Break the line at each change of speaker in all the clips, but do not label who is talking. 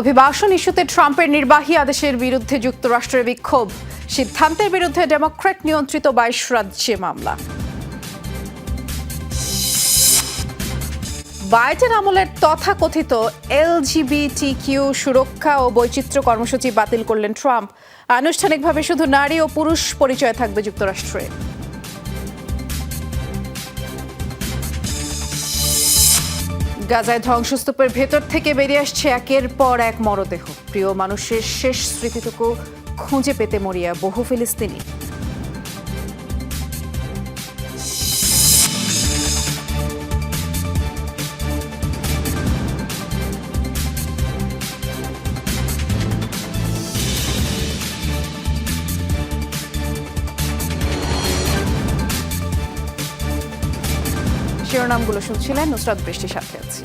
অভিবাসন ইস্যুতে ট্রাম্পের নির্বাহী আদেশের বিরুদ্ধে যুক্তরাষ্ট্রের বিক্ষোভ। সিদ্ধান্তের বিরুদ্ধে ডেমোক্র্যাট নিয়ন্ত্রিত বাইশ রাজ্যে মামলা। বাইডেন আমলের তথাকথিত এলজিবিটি কিউ সুরক্ষা ও বৈচিত্র্য কর্মসূচি বাতিল করলেন ট্রাম্প। আনুষ্ঠানিকভাবে শুধু নারী ও পুরুষ পরিচয় থাকবে যুক্তরাষ্ট্রে। গাজায় ধ্বংসস্তূপের ভেতর থেকে বেরিয়ে আসছে একের পর এক মরদেহ। প্রিয় মানুষের শেষ স্মৃতিটুকু খুঁজে পেতে মরিয়া বহু ফিলিস্তিনি। শিরোনামগুলো শুনছিলেন নুসরাত বৃষ্টির সাথে আছি।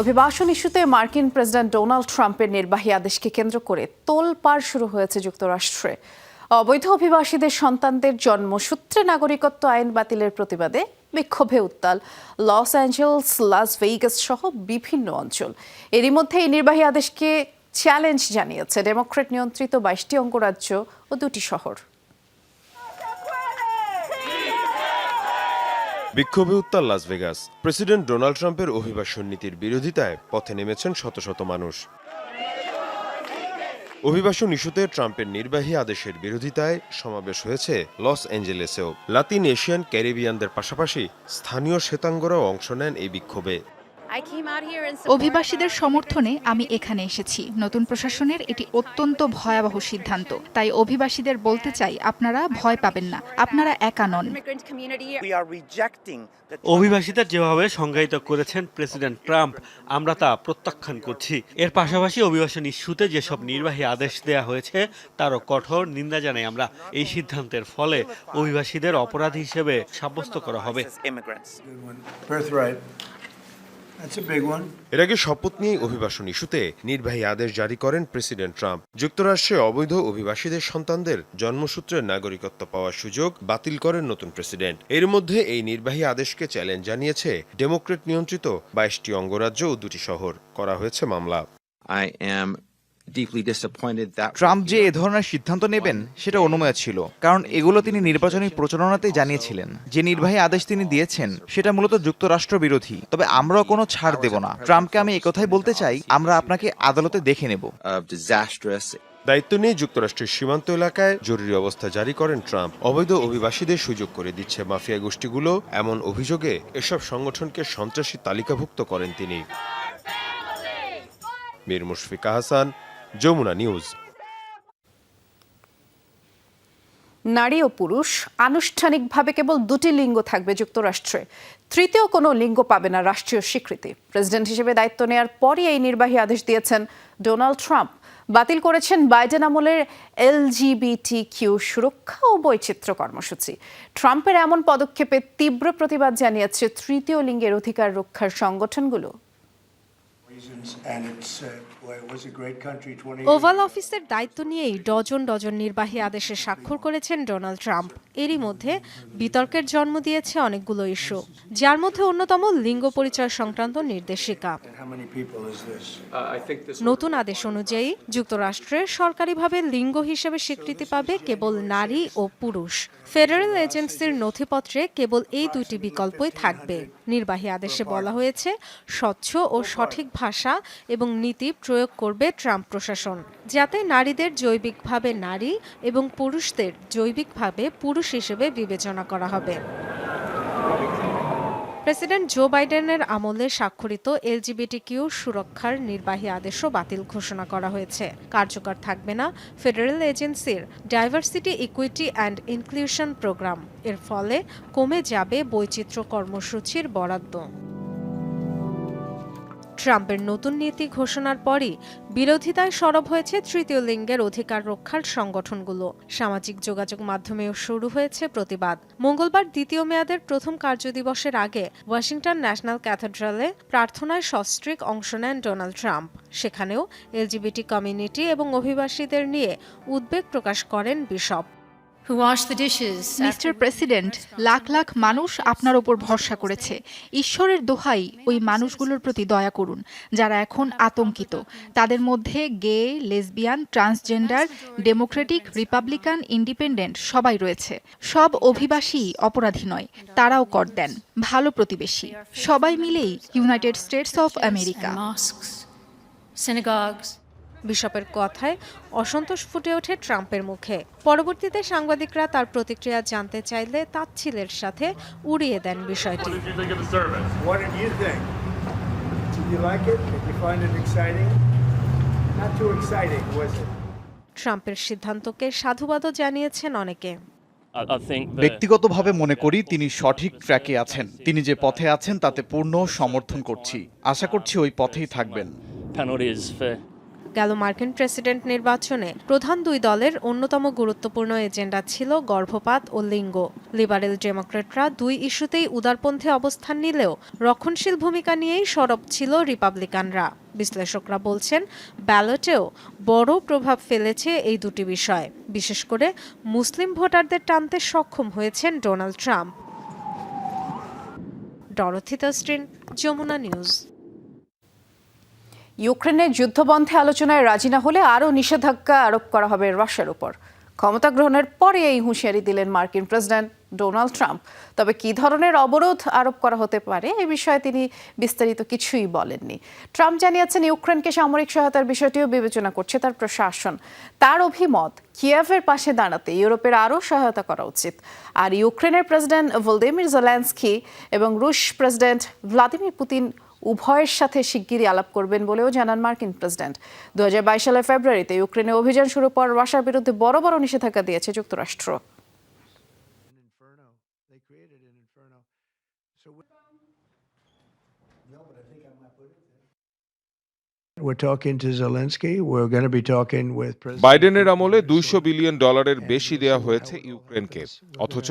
অভিবাসন ইস্যুতে মার্কিন প্রেসিডেন্ট ডোনাল্ড ট্রাম্পের নির্বাহী আদেশকে কেন্দ্র করে তোলপাড় শুরু হয়েছে যুক্তরাষ্ট্রে। অবৈধ অভিবাসীদের সন্তানদের জন্মসূত্রে নাগরিকত্ব আইন বাতিলের প্রতিবাদে বিক্ষোভে উত্তাল। লস অ্যাঞ্জেলস, লাস ভেইগাস সহ বিভিন্ন অঞ্চল। এরই মধ্যে এই নির্বাহী আদেশকে চ্যালেঞ্জ জানিয়েছে ডেমোক্রেট নিয়ন্ত্রিত বাইশটি অঙ্গরাজ্য ও দুটি শহর।
বিক্ষোভে উত্তাল লাস ভেগাস। প্রেসিডেন্ট ডোনাল্ড ট্রাম্পের অভিবাসন নীতির বিরোধিতায় পথে নেমেছেন শত শত মানুষ। অভিবাসন ইস্যুতে ট্রাম্পের নির্বাহী আদেশের বিরোধিতায় সমাবেশ হয়েছে লস অ্যাঞ্জেলেসেও। লাতিন এশিয়ান ক্যারিবিয়ানদের পাশাপাশি স্থানীয় শ্বেতাঙ্গরাও অংশ নেন এই বিক্ষোভে।
অভিবাসীদের সমর্থনে আমি এখানে এসেছি। নতুন প্রশাসনের এটি অত্যন্ত ভয়াবহ সিদ্ধান্ত। তাই অভিবাসীদের বলতে চাই আপনারা ভয় পাবেন না। আপনারা একা নন।
অভিবাসীদের যেভাবে সংজ্ঞায়িত করেছেন প্রেসিডেন্ট ট্রাম্প আমরা তা প্রত্যাখ্যান করছি। এর পাশাপাশি অভিবাসন ইস্যুতে যেসব নির্বাহী আদেশ দেয়া হয়েছে তারও কঠোর নিন্দা জানাই আমরা। এই সিদ্ধান্তের ফলে অভিবাসীদের অপরাধী হিসেবে সাব্যস্ত করা হবে।
এর আগে শপথ নিয়ে অভিবাসন ইস্যুতে নির্বাহী আদেশ জারি করেন প্রেসিডেন্ট ট্রাম্প। যুক্তরাষ্ট্রে অবৈধ অভিবাসীদের সন্তানদের জন্মসূত্রে নাগরিকত্ব পাওয়ার সুযোগ বাতিল করেন নতুন প্রেসিডেন্ট। এর মধ্যে এই নির্বাহী আদেশকে চ্যালেঞ্জ জানিয়েছে ডেমোক্রেট নিয়ন্ত্রিত বাইশটি অঙ্গরাজ্য ও দুটি শহর। করা হয়েছে মামলা।
I am deeply disappointed that
Trump যে এ ধরনের সিদ্ধান্ত নেবেন সেটা অনুমেয় ছিল। কারণ এগুলো তিনি নির্বাচনী প্রচারণাতেই জানিয়েছিলেন। যে নির্বাহী আদেশ তিনি দিয়েছেন সেটা মূলত যুক্তরাষ্ট্র বিরোধী। তবে আমরাও কোনো ছাড় দেব না। ট্রাম্পকে আমি একথাই বলতে চাই আমরা আপনাকে আদালতে দেখে নেব।
দায়িত্ব নিয়ে যুক্তরাষ্ট্রের সীমান্ত এলাকায় জরুরি অবস্থা জারি করেন ট্রাম্প। অবৈধ অভিবাসীদের সুযোগ করে দিচ্ছে মাফিয়া গোষ্ঠীগুলো। এমন অভিযোগে এসব সংগঠনকে সন্ত্রাসী তালিকাভুক্ত করেন তিনি। মীর মুশফিকা হাসান যমুনা নিউজ।
নারী ও পুরুষ আনুষ্ঠানিকভাবে কেবল দুটি লিঙ্গ থাকবে যুক্তরাষ্ট্রে। তৃতীয় কোনো লিঙ্গ পাবে না রাষ্ট্রীয় স্বীকৃতি। প্রেসিডেন্ট হিসেবে দায়িত্ব নেয়ার পরই এই নির্বাহী আদেশ দিয়েছেন ডোনাল্ড ট্রাম্প। বাতিল করেছেন বাইডেন আমলের এলজিবিটি কিউ সুরক্ষা ও বৈচিত্র্য কর্মসূচি। ট্রাম্পের এমন পদক্ষেপে তীব্র প্রতিবাদ জানিয়েছে তৃতীয় লিঙ্গের অধিকার রক্ষার সংগঠনগুলো।
Reasons, and it's, uh, well, it was a great country 20
Oval অফিসের দায়িত্ব নিয়েই ডজন ডজন নির্বাহী আদেশে স্বাক্ষর করেছেন ডোনাল্ড ট্রাম্প। এরই মধ্যে বিতর্কের জন্ম দিয়েছে অনেকগুলো ইস্যু যার মধ্যে অন্যতম লিঙ্গ পরিচয় সংক্রান্ত নির্দেশিকা।
This?
নতুন আদেশ অনুযায়ী যুক্তরাষ্ট্রে সরকারিভাবে লিঙ্গ হিসেবে স্বীকৃতি পাবে কেবল নারী ও পুরুষ। ফেডারেল এজেন্সির নথিপত্রে কেবল এই দুইটি বিকল্পই থাকবে। নির্বাহী আদেশে বলা হয়েছে স্বচ্ছ ও সঠিক ভাষা এবং নীতি প্রয়োগ করবে ট্রাম্প প্রশাসন, যাতে নারীদের জৈবিকভাবে নারী এবং পুরুষদের জৈবিকভাবে পুরুষ হিসেবে বিবেচনা করা হবে। প্রেসিডেন্ট জো বাইডেনের আমলে স্বাক্ষরিত এলজিবিটি কিউ সুরক্ষার নির্বাহী আদেশও বাতিল ঘোষণা করা হয়েছে। কার্যকর থাকবে না ফেডারেল এজেন্সির diversity equity and inclusion program. এর ফলে কমে যাবে বৈচিত্র্য কর্মসূচির বরাদ্দ। ট্রাম্পের নতুন নীতি ঘোষণার পরই বিরোধিতায় সরব হয়েছে তৃতীয় লিঙ্গের অধিকার রক্ষার সংগঠনগুলো। সামাজিক যোগাযোগ মাধ্যমেও শুরু হয়েছে প্রতিবাদ। মঙ্গলবার দ্বিতীয় মেয়াদের প্রথম কার্যদিবসের আগে ওয়াশিংটন ন্যাশনাল ক্যাথেড্রালে প্রার্থনায় সস্ত্রীক অংশ নেন ডোনাল্ড ট্রাম্প। সেখানেও এলজিবিটি কমিউনিটি এবং অভিবাসীদের নিয়ে উদ্বেগ প্রকাশ করেন bishop.
Mister president lakh lakh মানুষ আপনার ওপর ভরসা করেছে। ঈশ্বরের দোহাই ওই মানুষগুলোর প্রতি দয়া করুন যারা এখন আতঙ্কিত। তাদের মধ্যে gay lesbian transgender democratic republican independent সবাই রয়েছে। সব অভিবাসী অপরাধী নয় তারাও কর দেন ভালো প্রতিবেশী। সবাই মিলেই United States of America
synagogues.
বিশপের কথায় অসন্তোষ ফুটে ওঠে ট্রাম্পের মুখে। পরবর্তীতে সাংবাদিকরা তার প্রতিক্রিয়া জানতে চাইলে তাচ্ছিলের সাথে উড়িয়ে দেন বিষয়টি? ট্রাম্পের সিদ্ধান্তকে সাধুবাদও জানিয়েছেন অনেকে।
ব্যক্তিগতভাবে মনে করি তিনি সঠিক ট্র্যাকে আছেন। তিনি যে পথে আছেন তাতে পূর্ণ সমর্থন করছি। আশা করছি ওই পথেই থাকবেন।
গেল মার্কিন প্রেসিডেন্ট নির্বাচনে। প্রধান দুই দলের অন্যতম গুরুত্বপূর্ণ এজেন্ডা ছিল গর্ভপাত ও লিঙ্গ। লিবারেল ডেমোক্রেটরা দুই ইস্যুতেই উদারপন্থী অবস্থান নিলেও রক্ষণশীল ভূমিকা নিয়েই সরব ছিল রিপাবলিকানরা। বিশ্লেষকরা বলছেন, ব্যালটেও বড় প্রভাব ফেলেছে এই দুটি বিষয়। বিশেষ করে মুসলিম ভোটারদের টানতে সক্ষম হয়েছেন ডোনাল্ড ট্রাম্প। ডরথি তস্ট্রিন যমুনা নিউজ।
ইউক্রেনের যুদ্ধবন্ধে আলোচনায় রাজি না হলে আরও নিষেধাজ্ঞা আরোপ করা হবে রাশিয়ার উপর। ক্ষমতা গ্রহণের পরে এই হুঁশিয়ারি দিলেন মার্কিন প্রেসিডেন্ট ডোনাল্ড ট্রাম্প। তবে কী ধরনের অবরোধ আরোপ করা হতে পারে এ বিষয়ে তিনি বিস্তারিত কিছুই বলেননি। ট্রাম্প জানিয়েছেন, ইউক্রেনকে সামরিক সহায়তার বিষয়টিও বিবেচনা করছে তার প্রশাসন। তার অভিমত, কিয়েভের পাশে দাঁড়াতে ইউরোপের আরও সহায়তা করা উচিত। আর ইউক্রেনের প্রেসিডেন্ট ভলদিমির জেলেন্সকি এবং রুশ প্রেসিডেন্ট ভ্লাদিমির পুতিন উভয়ের সাথে শিগগিরই আলাপ করবেন বলেও জানান মার্কিন প্রেসিডেন্ট। দু হাজার বাইশ সালের ফেব্রুয়ারিতে ইউক্রেনে অভিযান শুরু পর রাশার বিরুদ্ধে বড় বড় নিষেধাজ্ঞা দিয়েছে যুক্তরাষ্ট্র।
বাইডেনের আমলে দুইশো বিলিয়ন ডলারের বেশি দেয়া হয়েছে ইউক্রেনকে। অথচ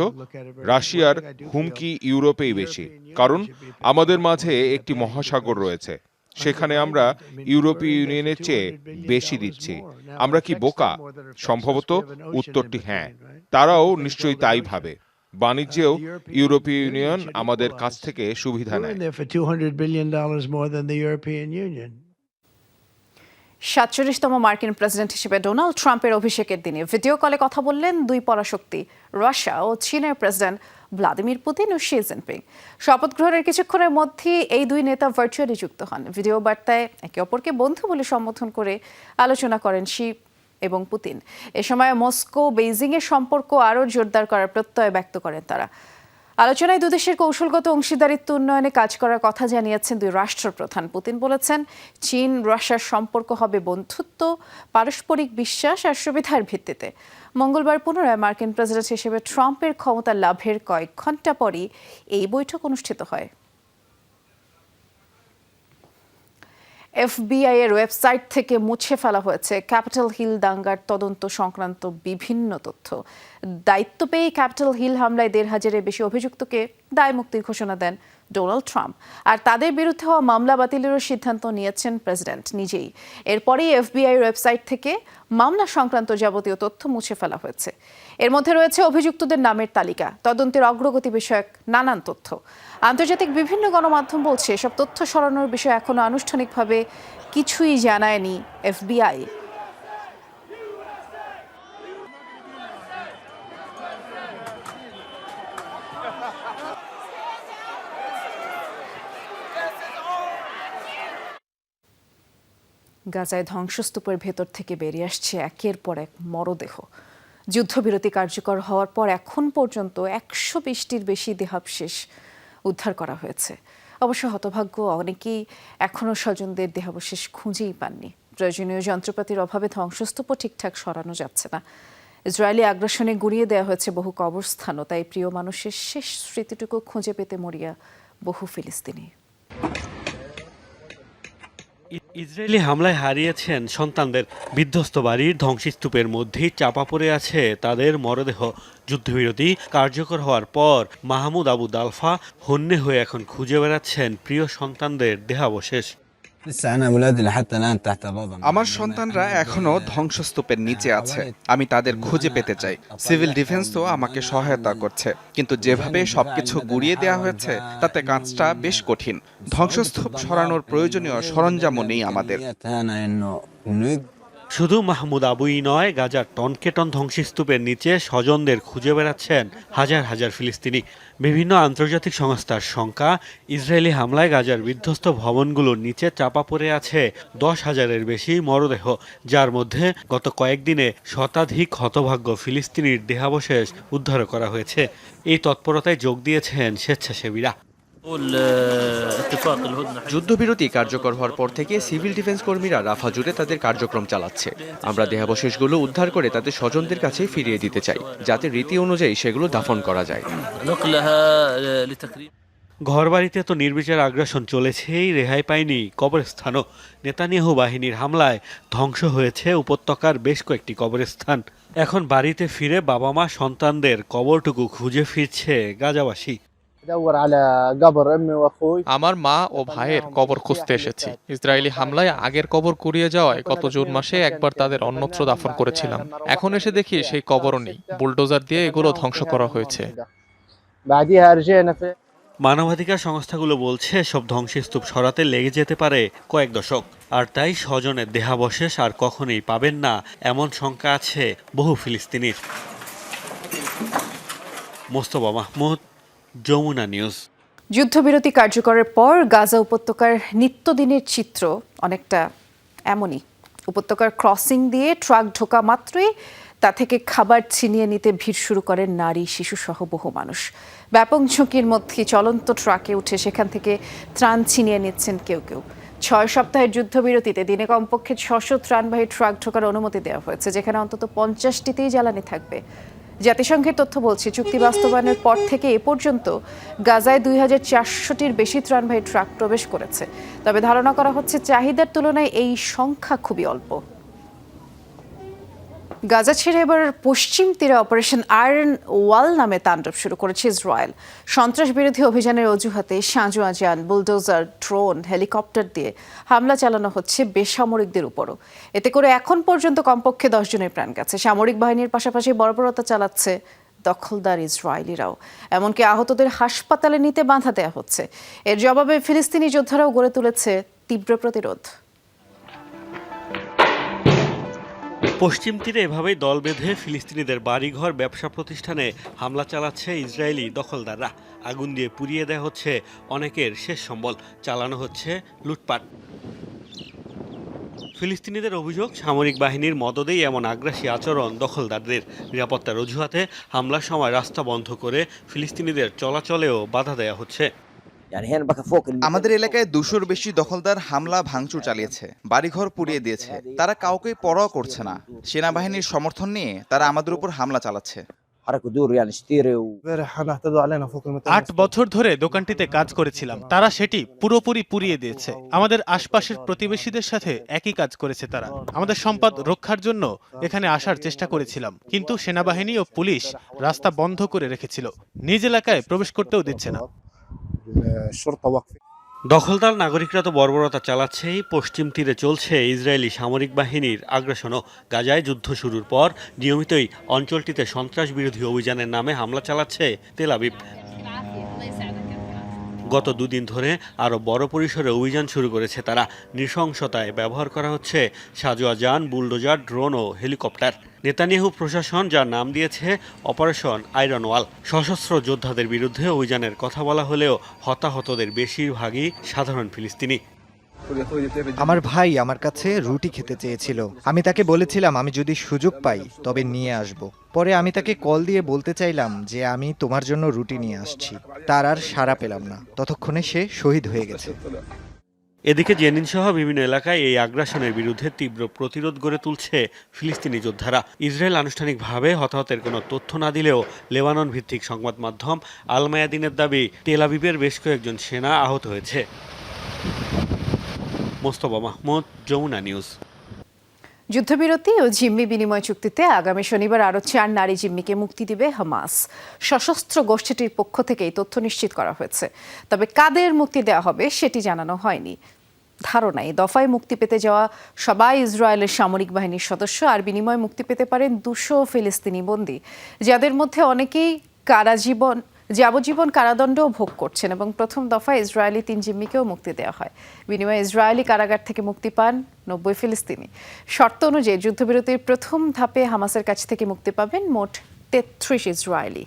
রাশিয়ার হুমকি ইউরোপেই বেশি। কারণ আমাদের মাঝে একটি মহাসাগর রয়েছে। সেখানে আমরা ইউরোপীয় ইউনিয়নের চেয়ে বেশি দিচ্ছি। আমরা কি বোকা? সম্ভবত উত্তরটি হ্যাঁ। তারাও নিশ্চয়ই তাই ভাবে। বাণিজ্যেও ইউরোপীয় ইউনিয়ন আমাদের কাছ থেকে সুবিধা নেয়।
সাতচল্লিশতম মার্কিন প্রেসিডেন্ট হিসেবে ডোনাল্ড ট্রাম্পের অভিষেকের দিনে ভিডিও কলে কথা বললেন দুই পরাশক্তি, রাশিয়া ও চীনের প্রেসিডেন্ট ভ্লাদিমির পুতিন ও শি জিনপিং। শপথ গ্রহণের কিছুক্ষণের মধ্যেই এই দুই নেতা ভার্চুয়ালি যুক্ত হন। ভিডিও বার্তায় একে অপরকে বন্ধু বলে সম্বোধন করে আলোচনা করেন শি এবং পুতিন। এ সময় মস্কো বেইজিংয়ের সম্পর্ক আরও জোরদার করার প্রত্যয় ব্যক্ত করেন তারা। আলোচনায় দুদেশের কৌশলগত অংশীদারিত্ব উন্নয়নে কাজ করার কথা জানিয়েছেন দুই রাষ্ট্রপ্রধান। পুতিন বলেছেন, চীন, রাশিয়ার সম্পর্ক হবে বন্ধুত্ব, পারস্পরিক বিশ্বাস আর সুবিধার ভিত্তিতে। মঙ্গলবার পুনরায় মার্কিন প্রেসিডেন্ট হিসেবে ট্রাম্পের ক্ষমতা লাভের কয়েক ঘণ্টা পরই এই বৈঠক অনুষ্ঠিত হয়। এফবিআই এর ওয়েবসাইট থেকে মুছে ফেলা হয়েছে ক্যাপিটাল হিল দাঙ্গার তদন্ত সংক্রান্ত বিভিন্ন তথ্য। দায়িত্ব পেয়ে ক্যাপিটাল হিল হামলায় দেড় হাজারের বেশি অভিযুক্তকে দায় মুক্তির ঘোষণা দেন ডোনাল্ড ট্রাম্প। আর তাদের বিরুদ্ধে হওয়া মামলা বাতিলেরও সিদ্ধান্ত নিয়েছেন প্রেসিডেন্ট নিজেই। এরপরেই এফবিআই ওয়েবসাইট থেকে মামলা সংক্রান্ত যাবতীয় তথ্য মুছে ফেলা হয়েছে। এর মধ্যে রয়েছে অভিযুক্তদের নামের তালিকা, তদন্তের অগ্রগতি বিষয়ক নানান তথ্য। আন্তর্জাতিক বিভিন্ন গণমাধ্যম বলছে, এসব তথ্য সরানোর বিষয়ে এখনও আনুষ্ঠানিকভাবে কিছুই জানায়নি এফবিআই। গাজায় ধ্বংসস্তূপের ভেতর থেকে বেরিয়ে আসছে একের পর এক মরদেহ। যুদ্ধবিরতি কার্যকর হওয়ার পর এখন পর্যন্ত একশো বিশটির বেশি দেহাবশেষ উদ্ধার করা হয়েছে। অবশ্য হতভাগ্য, অনেকেই এখনও স্বজনদের দেহাবশেষ খুঁজেই পাননি। প্রয়োজনীয় যন্ত্রপাতির অভাবে ধ্বংসস্তূপও ঠিকঠাক সরানো যাচ্ছে না। ইসরায়েলি আগ্রাসনে গুড়িয়ে দেওয়া হয়েছে বহু কবরস্থানও, তাই প্রিয় মানুষের শেষ স্মৃতিটুকু খুঁজে পেতে মরিয়া বহু ফিলিস্তিনি।
ইসরায়েলি হামলায় হারিয়েছেন সন্তানদের। বিধ্বস্ত বাড়ির ধ্বংসস্তূপের মধ্যেই চাপা পড়ে আছে তাদের মরদেহ। যুদ্ধবিরতি কার্যকর হওয়ার পর মাহমুদ আবু দালফা হন্যে হয়ে এখন খুঁজে বেড়াচ্ছেন প্রিয় সন্তানদের দেহাবশেষ।
আমার সন্তানরা এখনও ধ্বংসস্তূপের নিচে আছে। আমি তাদের খুঁজে পেতে চাই। সিভিল ডিফেন্স তো আমাকে সহায়তা করছে। কিন্তু যেভাবে সবকিছু গুড়িয়ে দেওয়া হয়েছে তাতে কাজটা বেশ কঠিন। ধ্বংসস্তূপ সরানোর প্রয়োজনীয় সরঞ্জামও নেই আমাদের।
শুধু মাহমুদ আবুই নয়, গাজার টনকে টন ধ্বংসস্তূপের নিচে স্বজনদের খুঁজে বেড়াচ্ছেন হাজার হাজার ফিলিস্তিনি। বিভিন্ন আন্তর্জাতিক সংস্থার শঙ্কা ইসরায়েলি হামলায় গাজার বিধ্বস্ত ভবনগুলোর নিচে চাপা পড়ে আছে দশ হাজারের বেশি মরদেহ, যার মধ্যে গত কয়েকদিনে শতাধিক হতভাগ্য ফিলিস্তিনির দেহাবশেষ উদ্ধার করা হয়েছে। এই তৎপরতায় যোগ দিয়েছেন স্বেচ্ছাসেবীরা।
যুদ্ধবিরতি কার্যকর হওয়ার পর থেকে সিভিল ডিফেন্স কর্মীরা রাফা জুড়ে তাদের কার্যক্রম চালাচ্ছে। আমরা দেহাবশেষগুলো উদ্ধার করে তাদের স্বজনদের কাছে ফিরিয়ে দিতে চাই যাতে রীতি অনুযায়ী সেগুলো দাফন করা যায়।
ঘরবাড়িতে তো নির্বিচার আগ্রাসন চলেছেই রেহাই পায়নি কবরস্থানও। নেতানিয়াহু বাহিনীর হামলায় ধ্বংস হয়েছে উপত্যকার বেশ কয়েকটি কবরস্থান। এখন বাড়িতে ফিরে বাবা মা সন্তানদের কবরটুকু খুঁজে ফিরছে গাজাবাসী।
আমার মা ও ভাইয়ের কবর খুঁজতে এসেছি। ইসরায়েলি হামলায় আগের কবর কুড়িয়ে যাওয়ায় গত জুন মাসে একবার তাদের অন্যত্র দাফন করেছিলাম। এখন এসে দেখি সেই কবরও নেই। বুলডোজার দিয়ে এগুলো ধ্বংস করা হয়েছে।
মানবাধিকার সংস্থাগুলো বলছে সব ধ্বংসস্তূপ সরাতে লেগে যেতে পারে কয়েক দশক। আর তাই স্বজনের দেহাবশেষ আর কখনোই পাবেন না এমন শঙ্কা আছে বহু ফিলিস্তিনির। মোস্তফা মাহমুদ যমুনা নিউজ।
যুদ্ধবিরতি কার্যকরের পর গাজা উপত্যকার নিত্যদিনের চিত্র অনেকটা এমনই। উপত্যকার ক্রসিং দিয়ে ট্রাক ঢোকা মাত্রই তা থেকে খাবার ছিনিয়ে নিতে ভিড় শুরু করেন নারী শিশুসহ বহু মানুষ। ব্যাপক ঝুঁকির মধ্যে চলন্ত ট্রাকে উঠে সেখান থেকে ত্রাণ ছিনিয়ে নিচ্ছেন কেউ কেউ। ছয় সপ্তাহের যুদ্ধবিরতিতে দিনে কমপক্ষে ছশো ত্রাণবাহী ট্রাক ঢোকার অনুমতি দেওয়া হয়েছে, যেখানে অন্তত পঞ্চাশটিতেই জ্বালানি থাকবে। জাতিসংঘের তথ্য বলছে, চুক্তি বাস্তবায়নের পর থেকে এ পর্যন্ত গাজায় দুই হাজার চারশোটির বেশি ত্রাণবাহী ট্রাক প্রবেশ করেছে। তবে ধারণা করা হচ্ছে, চাহিদার তুলনায় এই সংখ্যা খুবই অল্প। গাজা ছেড়ে এবার পশ্চিম তীরে অপারেশন আয়রন ওয়াল নামে তাণ্ডব শুরু করেছে ইসরায়েল। সন্ত্রাস বিরোধী অভিযানের অজুহাতে সাঁজোয়া যান বুলডোজার, ড্রোন, হেলিকপ্টার দিয়ে হামলা চালানো হচ্ছে বেসামরিকদের উপরও। এতে করে এখন পর্যন্ত কমপক্ষে দশ জনের প্রাণ গেছে। সামরিক বাহিনীর পাশাপাশি বর্বরতা চালাচ্ছে দখলদার ইসরায়েলিরাও। এমনকি আহতদের হাসপাতালে নিতে বাধা দেওয়া হচ্ছে। এর জবাবে ফিলিস্তিনি যোদ্ধারাও গড়ে তুলেছে তীব্র প্রতিরোধ।
পশ্চিম তীরে এভাবেই দল বেঁধে ফিলিস্তিনিদের বাড়িঘর, ব্যবসা প্রতিষ্ঠানে হামলা চালাচ্ছে ইসরায়েলি দখলদাররা। আগুন দিয়ে পুড়িয়ে দেওয়া হচ্ছে অনেকের শেষ সম্বল, চালানো হচ্ছে লুটপাট। ফিলিস্তিনিদের অভিযোগ, সামরিক বাহিনীর মদদেই এমন আগ্রাসী আচরণ দখলদারদের। নিরাপত্তার অজুহাতে হামলার সময় রাস্তা বন্ধ করে ফিলিস্তিনিদের চলাচলেও বাধা দেওয়া হচ্ছে।
আমাদের এলাকায় দুশোর বেশি দখলদার হামলা ভাঙচুর চালিয়েছে। বাড়িঘর পুড়িয়ে দিয়েছে। তারা কাউকে পরোয়া করছে না। সেনাবাহিনীর সমর্থন নিয়ে তারা আমাদের উপর হামলা চালাচ্ছে।
আট বছর ধরে দোকানটিতে কাজ করেছিলাম। তারা সেটি পুরোপুরি পুড়িয়ে দিয়েছে। আমাদের আশপাশের প্রতিবেশীদের সাথে একই কাজ করেছে তারা। আমাদের সম্পদ রক্ষার জন্য এখানে আসার চেষ্টা করেছিলাম। কিন্তু সেনাবাহিনী ও পুলিশ রাস্তা বন্ধ করে রেখেছিল। নিজ এলাকায় প্রবেশ করতেও দিচ্ছে না।
দখলদার নাগরিকরা তো বর্বরতা চালাচ্ছেই, পশ্চিম তীরে চলছে ইসরায়েলি সামরিক বাহিনীর আগ্রাসনও। গাজায় যুদ্ধ শুরুর পর নিয়মিতই অঞ্চলটিতে সন্ত্রাস বিরোধী অভিযানের নামে হামলা চালাচ্ছে তেল আবিব। গত দুদিন ধরে আরও বড় পরিসরে অভিযান শুরু করেছে তারা। নৃশংসতায় ব্যবহার করা হচ্ছে সাজোয়া যান বুলডোজার, ড্রোন ও হেলিকপ্টার। নেতানিয়াহু প্রশাসন যার নাম দিয়েছে অপারেশন আয়রন ওয়াল। সশস্ত্র যোদ্ধাদের বিরুদ্ধে অভিযানের কথা বলা হলেও হতাহতদের বেশিরভাগই সাধারণ ফিলিস্তিনি।
আমার ভাই আমার কাছে রুটি খেতে চেয়েছিল। আমি তাকে বলেছিলাম, আমি যদি সুযোগ পাই, তবে নিয়ে আসব। পরে আমি তাকে কল দিয়ে বলতে চাইলাম যে, আমি তোমার জন্য রুটি নিয়ে আসছি। তার আর সাড়া পেলাম না। ততক্ষণে সে শহীদ হয়ে গেছে।
এদিকে জেনিন সহ বিভিন্ন এলাকায় এই আগ্রাসনের বিরুদ্ধে তীব্র প্রতিরোধ গড়ে তুলছে ফিলিস্তিনি যোদ্ধারা। ইসরায়েল আনুষ্ঠানিকভাবে হতাহতের কোনো তথ্য না দিলেও লেবানন ভিত্তিক সংবাদ মাধ্যম আলমায়াদিনের দাবি, তেল আবিবের বেশ কয়েকজন সেনা আহত হয়েছে। মোস্তফা মাহমুদ, যমুনা নিউজ।
যুদ্ধবিরতি ও জিম্মি বিনিময় চুক্তিতে আগামী শনিবার আরও চার নারী জিম্মিকে মুক্তি দিবে হামাস। সশস্ত্র গোষ্ঠীটির পক্ষ থেকে এই তথ্য নিশ্চিত করা হয়েছে। তবে কাদের মুক্তি দেওয়া হবে সেটি জানানো হয়নি। ধারণা এই দফায় মুক্তি পেতে যাওয়া সবাই ইসরায়েলের সামরিক বাহিনীর সদস্য, আর বিনিময়ে মুক্তি পেতে পারেন দুশো ফিলিস্তিনি বন্দী। যাদের মধ্যে অনেকেই কারাজীবন যাবজ্জীবন কারাদণ্ডও ভোগ করছেন এবং প্রথম দফায় ইসরায়েলি তিন জিম্মিকেও মুক্তি দেওয়া হয়। বিনিময়ে ইসরায়েলি কারাগার থেকে মুক্তি পান নব্বই ফিলিস্তিনি। শর্ত অনুযায়ী যুদ্ধবিরতির প্রথম ধাপে হামাসের কাছ থেকে মুক্তি পাবেন মোট তেত্রিশ ইসরায়েলি।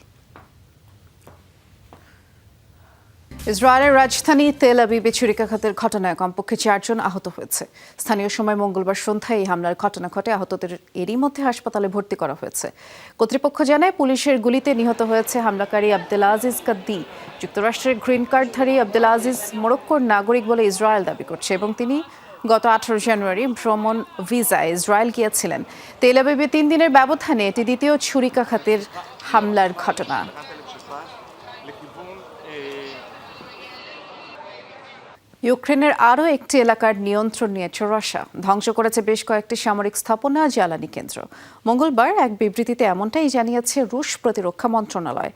ইসরায়েলের রাজধানী তেল আবিবে ছুরিকাঘাতের ঘটনায় কমপক্ষে চারজন আহত হয়েছে। স্থানীয় সময় মঙ্গলবার সন্ধ্যায় এই হামলার ঘটনা ঘটে। আহতদের এরই মধ্যে হাসপাতালে ভর্তি করা হয়েছে। কর্তৃপক্ষ জানায়, পুলিশের গুলিতে নিহত হয়েছে হামলাকারী আব্দুল আজিজ কাদ্দি। যুক্তরাষ্ট্রের গ্রিন কার্ডধারী আব্দুল আজিজ মোরক্কোর নাগরিক বলে ইসরায়েল দাবি করছে এবং তিনি গত আঠারো জানুয়ারি ভ্রমণ ভিসায় ইসরায়েল গিয়েছিলেন। তেল আবিবে তিন দিনের ব্যবধানে এটি দ্বিতীয় ছুরিকাঘাতের হামলার ঘটনা। ইউক্রেনের আরও একটি এলাকার নিয়ন্ত্রণ নিয়েছে রাশিয়া ধ্বংস করেছে বেশ কয়েকটি সামরিক স্থাপনা জ্বালানি কেন্দ্র। মঙ্গলবার এক বিবৃতিতে এমনটাই জানিয়েছে রুশ প্রতিরক্ষা মন্ত্রণালয়।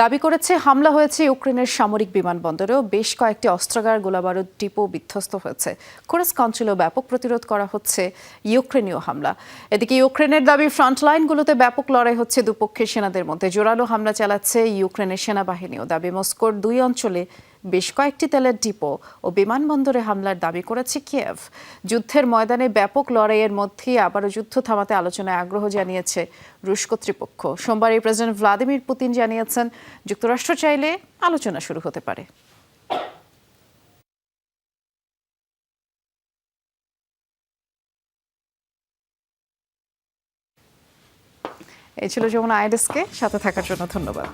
দাবি করেছে হামলা হয়েছে ইউক্রেনের সামরিক বিমানবন্দরেও বেশ কয়েকটি অস্ত্রাগার, গোলাবারুদ ডিপো বিধ্বস্ত হয়েছে। কোরাস অঞ্চলেও ব্যাপক প্রতিরোধ করা হচ্ছে ইউক্রেনীয় হামলা। এদিকে ইউক্রেনের দাবি ফ্রন্টলাইনগুলোতে ব্যাপক লড়াই হচ্ছে দুপক্ষের সেনাদের মধ্যে। জোরালো হামলা চালাচ্ছে ইউক্রেনের সেনাবাহিনীও। দাবি, মস্কোর দুই অঞ্চলে বেশ কয়েকটি তেলের ডিপো ও বিমানবন্দরে হামলার দাবি করেছে কিয়েভ। যুদ্ধের ময়দানে ব্যাপক লড়াইয়ের মধ্যেই আবারও যুদ্ধ থামাতে আলোচনায় আগ্রহ জানিয়েছে রুশ কর্তৃপক্ষ। সোমবার এই প্রেসিডেন্ট ভ্লাদিমির পুতিন জানিয়েছেন, যুক্তরাষ্ট্র চাইলে আলোচনা শুরু হতে পারে। এই ছিল যমুনা আইডেসকে, সাথে থাকার জন্য ধন্যবাদ।